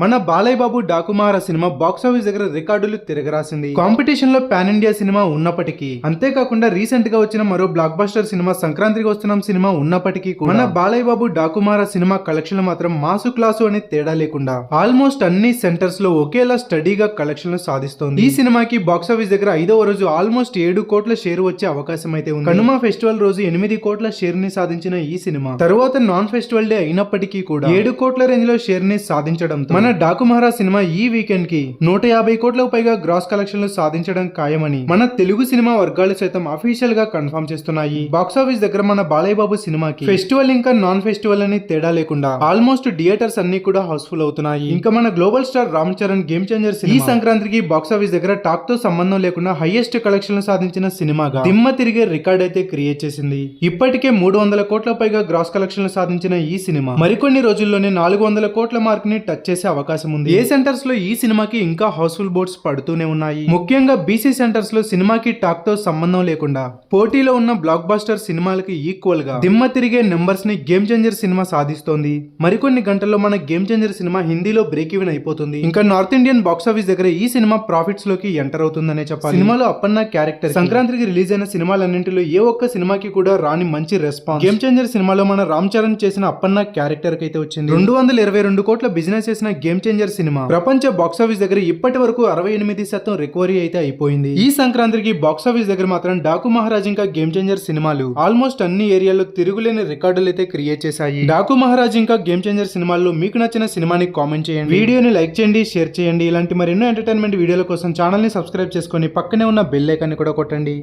మన బాలయ్య బాబు డాకుమార cinema box office దగ్గర రికార్డులు తిరగరాసింది. కాంపిటీషన్లో పాన్ ఇండియా సినిమా ఉన్నప్పటికీ అంతేకాకుండా రీసెంట్గా వచ్చిన మరో బ్లాక్ బస్టర్ సినిమా సంక్రాంతికి వస్తున్నాం సినిమా ఉన్నప్పటికీ కూడా మన బాలయ్య బాబు డాకుమార సినిమా కలెక్షన్లు మాత్రం మాసు క్లాసు అనే తేడా లేకుండా ఆల్మోస్ట్ అన్ని సెంటర్స్లో ఒకేలా స్టడీగా కలెక్షన్లు సాధిస్తోంది. ఈ సినిమాకి బాక్సాఫీస్ దగ్గర ఐదవ రోజు ఆల్మోస్ట్ ఏడు కోట్ల షేర్ వచ్చే అవకాశం అయితే ఉంది. కనుమ ఫెస్టివల్ రోజు ఎనిమిది కోట్ల షేర్ని సాధించిన ఈ సినిమా తర్వాత నాన్ ఫెస్టివల్ డే అయినప్పటికీ కూడా ఏడు కోట్ల రేంజ్లో షేర్ని సాధించడంతో మన డాకు మహారాజ్ సినిమా ఈ వీకెండ్కి నూట యాభై కోట్లకు పైగా గ్రాస్ కలెక్షన్లు సాధించడం ఖాయమని మన తెలుగు సినిమా వర్గాలు సైతం అఫీషియల్గా కన్ఫర్మ్ చేస్తున్నాయి. బాక్సాఫీస్ దగ్గర మన బాలయ్య బాబు సినిమాకి ఫెస్టివల్ ఇంకా నాన్ ఫెస్టివల్ అని తేడా లేకుండా ఆల్మోస్ట్ థియేటర్స్ అన్ని కూడా హౌస్ఫుల్ అవుతున్నాయి. ఇంకా మన global star Ram Charan game changer ఈ సంక్రాంతికి బాక్సాఫీస్ దగ్గర టాక్తో సంబంధం లేకుండా హైయెస్ట్ కలెక్షన్లు సాధించిన సినిమాగా దిమ్మ తిరిగే రికార్డ్ అయితే క్రియేట్ చేసింది. ఇప్పటికే మూడు వందల కోట్ల పైగా గ్రాస్ కలెక్షన్లు సాధించిన ఈ సినిమా. మరికొన్ని రోజుల్లోనే నాలుగు వందల కోట్ల మార్క్ని టచ్ చేసే అవకాశం ఉంది. ఏ సెంటర్స్లో ఈ సినిమాకి ఇంకా హౌస్ఫుల్ బోర్డ్స్ పడుతూనే ఉన్నాయి? ముఖ్యంగా బీసీ సెంటర్స్లో సినిమాకి టాక్తో సంబంధం లేకుండా పోటీలో ఉన్న బ్లాక్ బాస్టర్ సినిమాలకి ఈక్వల్గా దిమ్మ తిరిగే నెంబర్స్ని గేమ్ చేంజర్ సినిమా సాధిస్తోంది. మరికొన్ని గంటల్లో మన గేమ్ చేంజర్ సినిమా హిందీలో బ్రేక్ ఈవెన్ అయిపోతుంది. ఇంకా నార్త్ ఇండియన్ బాక్స్ ఆఫీస్ దగ్గర ఈ సినిమా ప్రాఫిట్స్లోకి ఎంటర్ అవుతుందనే చెప్పాలి. సినిమాలో అప్పన్న క్యారెక్టర్ సంక్రాంతికి రిలీజ్ అయిన సినిమాలన్నింటిలో ఏ ఒక్క సినిమాకి కూడా రాని మంచి రెస్పాన్స్ గేమ్ చేంజర్ సినిమాలో మన రామ్ చరణ్ చేసిన అప్పన్న క్యారెక్టర్కి అయితే వచ్చింది. రెండు వందల ఇరవై రెండు కోట్ల బిజినెస్ చేసిన గేమ్ చేంజర్ సినిమా. ప్రపంచ బాక్స్ ఆఫీస్ దగ్గర ఇప్పటి వరకు అరవై ఎనిమిది శాతం రికవరీ అయితే అయిపోయింది. ఈ సంక్రాంతికి బాక్స్ ఆఫీస్ దగ్గర మాత్రం డాకు మహారాజ్ ఇంకా గేమ్ చేంజర్ సినిమాలు ఆల్మోస్ట్ అన్ని ఏరియాలో తిరుగులేని రికార్డులు అయితే క్రియేట్ చేశాయి. డాకు మహారాజ్ ఇంకా గేమ్ చేంజర్ సినిమాల్లో మీకు నచ్చిన సినిమాని కామెంట్ చేయండి. వీడియోని లైక్ చేయండి షేర్ చేయండి. ఇలాంటి మరెన్నో ఎంటర్టైన్మెంట్ వీడియోల కోసం ఛానల్ని సబ్స్క్రైబ్ చేసుకొని పక్కనే ఉన్న బెల్ ఐకాన్ని కూడా కొట్టండి.